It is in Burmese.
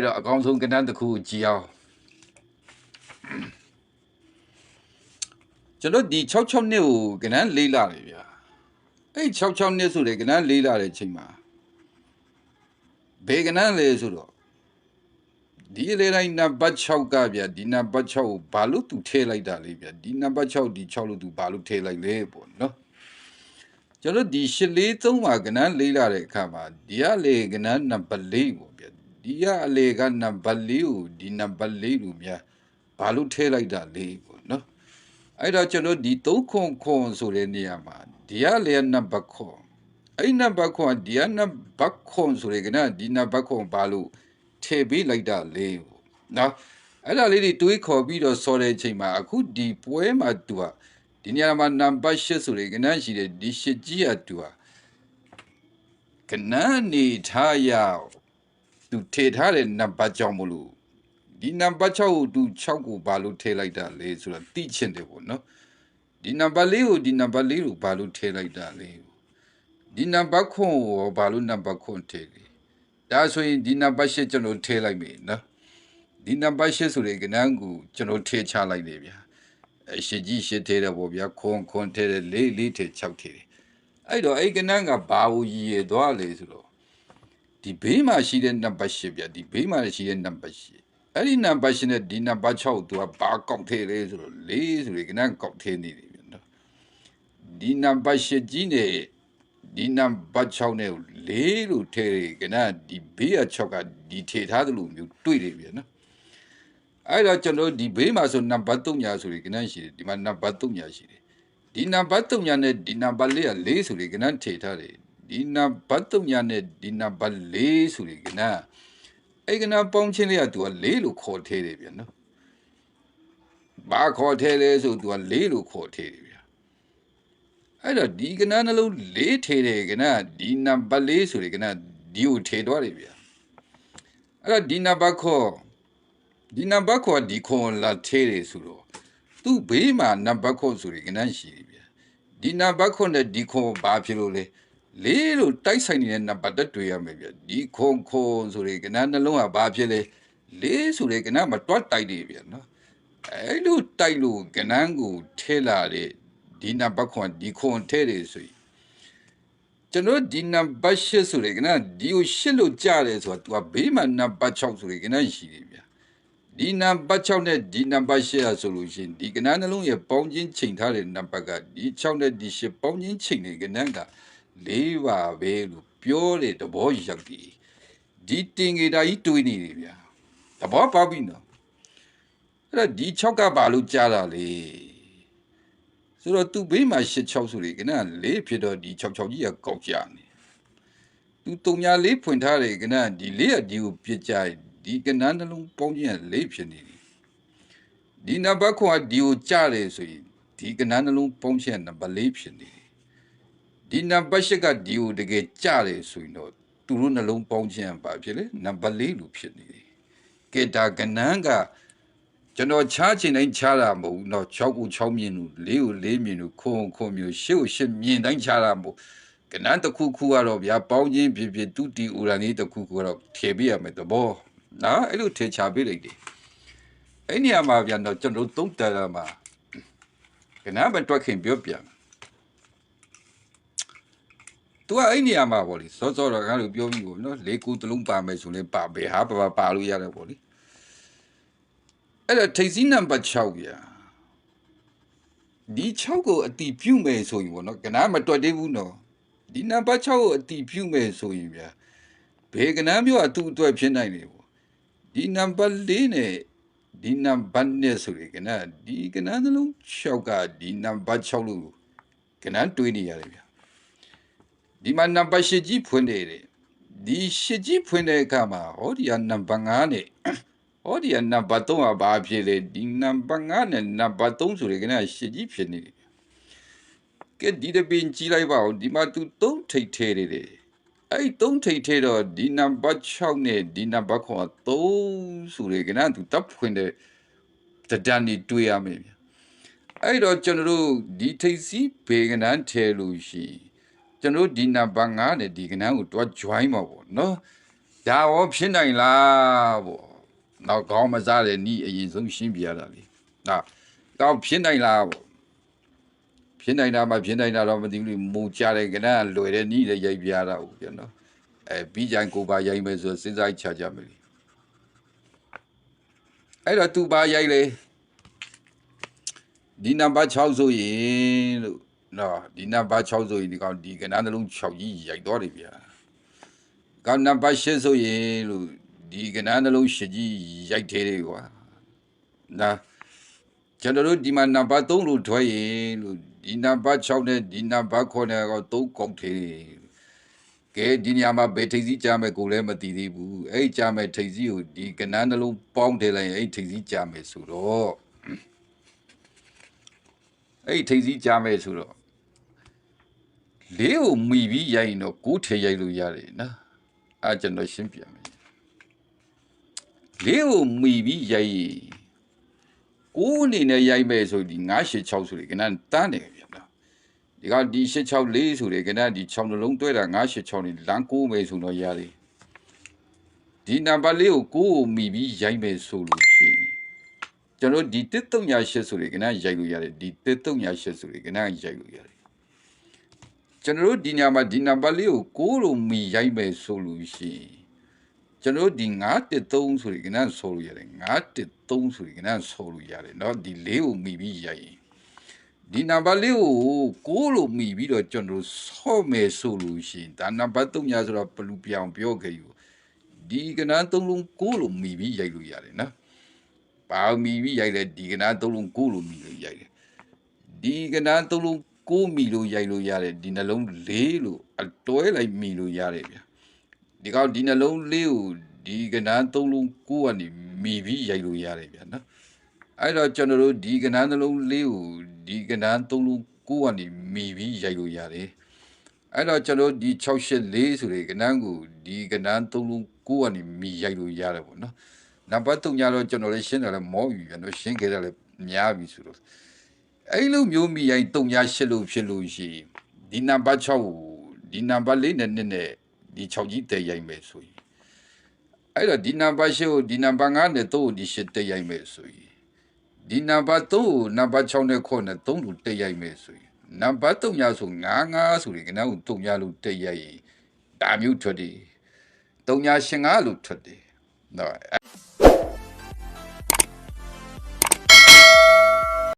အဲ့တော့အကောင်းဆုံးကဏ္ဍတစ်ခုကိုကြည်အောင်ကျွန်တော်ဒီ66နှစ်ကိုကဏ္ဍလေးလာတယ်ဗျာအဲ့66နှစ်ဆိုတဲ့ကဏ္ဍလေးလာတဲ့ချိန်မှာဘေကဏ္ဍလဲဆိုတော့ဒီလေတိုင်းနံပါတ်6ကဗျာဒီနံပါတ်6ကိုဘာလို့သူထည့်လိုက်တာလဲဗျာဒီနံပါတ်6ဒီ6လို့သူဘာလို့ထည့်လိုက်လဲပေါ့နော်ကျွန်တော်ဒီရှစ်လေးသုံးပါကဏ္ဍလေးလာတဲ့အခါမှာဒီကလေကဏ္ဍနံပါတ်4ပေါ့ဗျာ ဒီကအလေကနံပါတ်4ကိုဒီနံပါတ်4လို့များဘာလို့ထည့်လိုက်တာလဲပေါ့နော်အဲ့တော့ကျွန်တော်ဒီ3ခွန်ခွန်ဆိုတဲ့နေရာမှာဒီကလေနံပါတ်ခွန်အဲ့နံပါတ်ခွန်ဒီကနံပါတ်ခွန်ဆိုတဲ့ကဏ္ဍဒီနံပါတ်ခွန်ဘာလို့ထည့်ပေးလိုက်တာလဲပေါ့နော်အဲ့ဒါလေးတွေတွေးခေါ်ပြီးတော့စော်တဲ့အချိန်မှာအခုဒီပွဲမှာသူကဒီနေရာမှာနံပါတ်8ဆိုတဲ့ကဏ္ဍရှိတဲ့ဒီရှစ်ကြီးကသူကကဏ္ဍနေထားရအောင် သူထည့်ထားတဲ့နံပါတ်ကြောင့်မလို့ဒီနံပါတ်6ကိုသူ6ကိုဘာလို့ထည့်လိုက်တာလဲဆိုတော့သိချင်တယ်ပေါ့နော်ဒီနံပါတ်4ကိုဒီနံပါတ်4ကိုဘာလို့ထည့်လိုက်တာလဲဒီနံပါတ်ခွန်ကိုဘာလို့နံပါတ်ခွန်ထည့်လဲဒါဆိုရင်ဒီနံပါတ်8ကျွန်တော်ထည့်လိုက်မယ်နော်ဒီနံပါတ်8ဆိုတဲ့ကဏ္ဍကိုကျွန်တော်ထည့်ချလိုက်တယ်ဗျာအရှိကြီးရှစ်ထည့်တယ်ပေါ့ဗျာခွန်ခွန်ထည့်တယ်လေးလေးထည့်6ထည့်တယ်အဲ့တော့အဲ့ကဏ္ဍကဘာကိုရည်ရသွားလဲဆိုတော့ ဒီဘေးမှာရှိတဲ့နံပါတ်8ဗျာဒီဘေးမှာရှိတဲ့နံပါတ်8အဲ့ဒီနံပါတ်8နဲ့ဒီနံပါတ်6ကိုသူကဘာကောက်ထည့်လဲဆိုတော့လေးဆိုတဲ့ကဏ္ဍကောက်ထည့်နေတယ်ဗျာနော်ဒီနံပါတ်8ကြီးနဲ့ဒီနံပါတ်6နဲ့လေးလို့ထည့်တယ်ကဏ္ဍဒီဘေးက6ကဒီထည့်ထားသလိုမျိုးတွေ့တယ်ဗျာနော်အဲ့တော့ကျွန်တော်ဒီဘေးမှာဆိုနံပါတ်3ညာဆိုတဲ့ကဏ္ဍရှိတယ်ဒီမှာနံပါတ်3ညာရှိတယ်ဒီနံပါတ်3ညာနဲ့ဒီနံပါတ်4က4ဆိုတဲ့ကဏ္ဍထည့်ထားတယ် ဒီနံပါတ်3ညာနဲ့ဒီနံပါတ်4ဆိုတဲ့ကဏ္ဍအဲ့ကဏ္ဍပေါင်းချင်းလေးကသူက4လို့ခေါ်ထည့်တယ်ဗျာနော်ဘာခေါ်ထည့်လဲဆိုသူက4လို့ခေါ်ထည့်တယ်ဗျာအဲ့တော့ဒီကဏ္ဍနှလုံး4ထည့်တယ်ကဏ္ဍဒီနံပါတ်4ဆိုတဲ့ကဏ္ဍဒီကိုထည့်သွားတယ်ဗျာအဲ့တော့ဒီနံပါတ်ခေါ်ဒီနံပါတ်ခေါ်ဒီခေါ်လာထည့်တယ်ဆိုတော့သူ့ဘေးမှာနံပါတ်ခေါ်ဆိုတဲ့ကဏ္ဍရှိတယ်ဗျာဒီနံပါတ်ခေါ်နဲ့ဒီခေါ်ဘာဖြစ်လို့လဲ လေးလို့တိုက်ဆိုင်နေတဲ့နံပါတ်တက်တွေ့ရမယ်ဗျာဒီခွန်ခွန်ဆိုတဲ့ကဏ္ဍနှလုံးကဘာဖြစ်လဲလေးဆိုတဲ့ကဏ္ဍမှာတွတ်တိုက်တယ်ဗျာနော်အဲ့လိုတိုက်လို့ကဏ္ဍကိုထဲလာတဲ့ဒီနံပါတ်ခွန်ဒီခွန်ထဲတယ်ဆိုရင်ကျွန်တော်ဒီနံပါတ်8ဆိုတဲ့ကဏ္ဍဒီကို8လို့ကြားတယ်ဆိုတာ तू ကဘေးမှာနံပါတ်6ဆိုတဲ့ကဏ္ဍရှိတယ်ဗျာဒီနံပါတ်6နဲ့ဒီနံပါတ်8อ่ะဆိုလို့ရှိရင်ဒီကဏ္ဍနှလုံးရဲ့ပေါင်းချင်းချိန်ထားတဲ့နံပါတ်ကဒီ6နဲ့ဒီ8ပေါင်းချင်းချိန်တဲ့ကဏ္ဍက လေးပါပဲလို့ပြောတဲ့သဘောရောက်တယ်ဒီတင်ကြတာကြီးတွေးနေတယ်ဗျာသဘောပေါက်ပြီနော်အဲ့တော့ဒီ6ကဘာလို့ကြားတာလဲဆိုတော့သူ့ဘေးမှာ86ဆိုလေကနလေးဖြစ်တော့ဒီ66ကြီးကကောက်ကြနေသူတုံညာလေးဖွင့်ထားတယ်ကနဒီလေးကဒီကိုပြစ်ကြဒီကနနှလုံးပေါင်းခြင်းကလေးဖြစ်နေတယ်ဒီနံပါတ်ခွန်ကဒီကိုကြားတယ်ဆိုရင်ဒီကနနှလုံးပေါင်းခြင်းကနံပါတ်4ဖြစ်နေတယ် ဒီနံပါတ်၈ကဒီကိုတကယ်ကြတယ်ဆိုရင်တော့သူတို့နှလုံးပေါင်းခြင်းပါဖြစ်လေနံပါတ်၄လို့ဖြစ်နေတယ်ကေတာကနန်းကကျွန်တော်ချားချင်တိုင်းချားတာမဟုတ်တော့6ကို6မြင်လို့4ကို4မြင်လို့ခုံခုံမျိုး8ကို8မြင်တိုင်းချားတာမဟုတ်ကနန်းတစ်ခုခုကတော့ဗျာပေါင်းခြင်းဖြစ်ဖြစ်သူတီအိုရန်လေးတစ်ခုခုကတော့ထည့်ပေးရမယ်သဘောနော်အဲ့လိုထည့်ချပေးလိုက်တယ်အဲ့နေရာမှာဗျာတော့ကျွန်တော်သုံးတန်တာမှာကနန်းမတွက်ခင်ပြောပြမယ် သူကအဲ့နေရာမှာပေါ့လေစောစောတော့ငါတို့ပြောပြီးပေါ့နော်လေးကူတလုံးပါမယ်ဆိုရင်ပါပဲဟာပါပါလို့ရတယ်ပေါ့လေအဲ့ဒါထိပ်စီးနံပါတ်6ဗျာဒီ6ကိုအတီးပြုတ်မယ်ဆိုရင်ပေါ့နော်ကနားမတွက်သေးဘူးနော်ဒီနံပါတ်6ကိုအတီးပြုတ်မယ်ဆိုရင်ဗျာဘေကနားမျိုးအတူအတွက်ဖြစ်နိုင်တယ်ပေါ့ဒီနံပါတ်4နဲ့ဒီနံပါတ်နဲ့ဆိုရင်ကနားဒီကနားနှလုံး6ကဒီနံပါတ်6လို့ကနားတွေးနေရတယ်ဗျာ ဒီမှာနံပါတ်8ကြီးဖွင့်နေတယ်ဒီ8ကြီးဖွင့်တဲ့အခါမှာဟောဒီကနံပါတ်5နဲ့ဟောဒီကနံပါတ်3ကဘာဖြစ်လဲဒီနံပါတ်5နဲ့နံပါတ်3ဆိုရင်ကနေ့ရှစ်ကြီးဖြစ်နေတယ်ကဲဒီတပင်ကြီးလိုက်ပါဦးဒီမှာသူ3ထိတ်ထဲနေတယ်အဲ့3ထိတ်ထဲတော့ဒီနံပါတ်6နဲ့ဒီနံပါတ်9က3ဆိုရင်ကနေ့သူတပ်ဖွင့်တဲ့တဒန်နေတွေ့ရမယ်ဗျအဲ့တော့ကျွန်တော်တို့ဒီထိတ်စီဘေကနန်းထဲလို့ရှိရင် ကျွန်တော်ဒီနံပါတ်5နဲ့ဒီကနန်းကိုတွား join ပါပေါ့နော်ဒါရောဖြစ်နိုင်လားပေါ့နောက်ကောင်းမစားတဲ့ဤအရင်ဆုံးရှင်းပြရတာလေဟာတော့ဖြစ်နိုင်လားပေါ့ဖြစ်နိုင်တာမှဖြစ်နိုင်တာတော့မသိဘူးလေမူကြတယ်ကနကလွယ်တဲ့ဤလည်းရိုက်ပြရတာဟုတ်ပြန်နော်အဲပြီးကြိုင်ကိုပါရိုက်မယ်ဆိုစဉ်းစားချကြမယ်လေအဲ့တော့သူပါရိုက်လေဒီနံပါတ်6ဆိုရင်လို့ နော်ဒီနံပါတ်6ဆိုရင်ဒီကောင်ဒီကနနှလုံး6ကြီးရိုက်တော့တယ်ဗျာကောင်းနံပါတ်၈ဆိုရင်လို့ဒီကဏ္ဍနှလုံးရှကြီးရိုက်သေးတယ်ကွာနာကျွန်တော်တို့ဒီမှာနံပါတ်3လို့ထွက်ရင်လို့ဒီနံပါတ်6နဲ့ဒီနံပါတ်9နဲ့တော့3ကောက်သေးတယ်ကဲဒီညမှာဘယ်ထိပ်စီးကြမယ်ကိုလည်းမသိသေးဘူးအဲ့ကြမယ်ထိပ်စီးကိုဒီကဏ္ဍနှလုံးပေါင်းထည့်လိုက်ရင်အဲ့ထိပ်စီးကြမယ်ဆိုတော့အဲ့ထိပ်စီးကြမယ်ဆိုတော့ လေးကိုမိပြီးရိုက်ရင်တော့ကိုးထေရိုက်လို့ရတယ်နော်အဲကျွန်တော်ရှင်းပြမယ်လေးကိုမီပြီးရိုက်ရင်ကိုယ်အနေနဲ့ရိုက်မယ်ဆိုဒီ986ဆိုလေကနန်းတန်းတယ်ဗျာနော်ဒီကဒီ864ဆိုလေကနန်းဒီ6နှလုံးတွဲတာ986နေလမ်းကိုမယ်ဆိုတော့ရတယ်ဒီနံပါတ်လေးကိုကိုယ်ကိုမီပြီးရိုက်မယ်ဆိုလို့ရှိရင်ကျွန်တော်ဒီ1338ဆိုလေကနန်းရိုက်လို့ရတယ်ဒီ1338ဆိုလေကနန်းရိုက်လို့ရတယ် ကျွန်တော်တို့ဒီညမှာဒီနံပါတ်လေးကိုကိုလိုမီရိုက်မယ်ဆိုလို့ရှိရင်ကျွန်တော်တို့ဒီ913ဆိုရင်ကနန်းဆိုလို့ရတယ်913ဆိုရင်ကနန်းဆိုလို့ရတယ်เนาะဒီလေးကိုမီပြီးရိုက်ရင်ဒီနံပါတ်လေးကိုကိုလိုမီပြီးတော့ကျွန်တော်တို့ဆော့မယ်ဆိုလို့ရှိရင်ဒါနံပါတ်3ညာဆိုတော့ဘလူပြောင်ပြောခဲ့ယူဒီကနန်း3လုံးကိုလိုမီပြီးရိုက်လို့ရတယ်เนาะပါမီပြီးရိုက်တယ်ဒီကနန်း3လုံးကိုလိုမီလို့ရိုက်တယ် ဒီကနားသုံးလုံး ကိုမီလို့ရိုက်လို့ရတယ်ဒီနှလုံးလေးလို့အတွဲလိုက်မီလို့ရတယ်ဗျာဒီကောင်ဒီနှလုံးလေးကိုဒီကနားသုံးလုံးကိုကနေမီပြီးရိုက်လို့ရတယ်ဗျာနော်အဲ့တော့ကျွန်တော်တို့ဒီကနားနှလုံးလေးကိုဒီကနားသုံးလုံးကိုကနေမီပြီးရိုက်လို့ရတယ်အဲ့တော့ကျွန်တော်ဒီ684ဆိုတဲ့ကနန်းကိုဒီကနန်းသုံးလုံးကိုကနေမီရိုက်လို့ရတယ်ပေါ့နော်နံပါတ်3ညတော့ကျွန်တော်လည်းရှင်းတယ်လည်းမောပြီဗျာနော်ရှင်းခဲ့တယ်လည်းများပြီဆိုတော့ အဲ့လိုမျိုးမိရင်တုံညာရှစ်လို့ဖြစ်လို့ရှိရင်ဒီနံပါတ်6ကိုဒီနံပါတ်4နဲ့နှစ်နဲ့ဒီ6ကြီးတည့်ရိုက်မယ်ဆိုရင်အဲ့တော့ဒီနံပါတ်8ကိုဒီနံပါတ်5နဲ့3ကိုဒီ8တည့်ရိုက်မယ်ဆိုရင်ဒီနံပါတ်3ကိုနံပါတ်6နဲ့9နဲ့3လို့တည့်ရိုက်မယ်ဆိုရင်နံပါတ်3ညာဆို95ဆိုရင်ကနန်းကို3ညာလို့တည့်ရိုက်ရင်ဒါမျိုးထွက်တယ်3ညာရှင်5လို့ထွက်တယ်နော်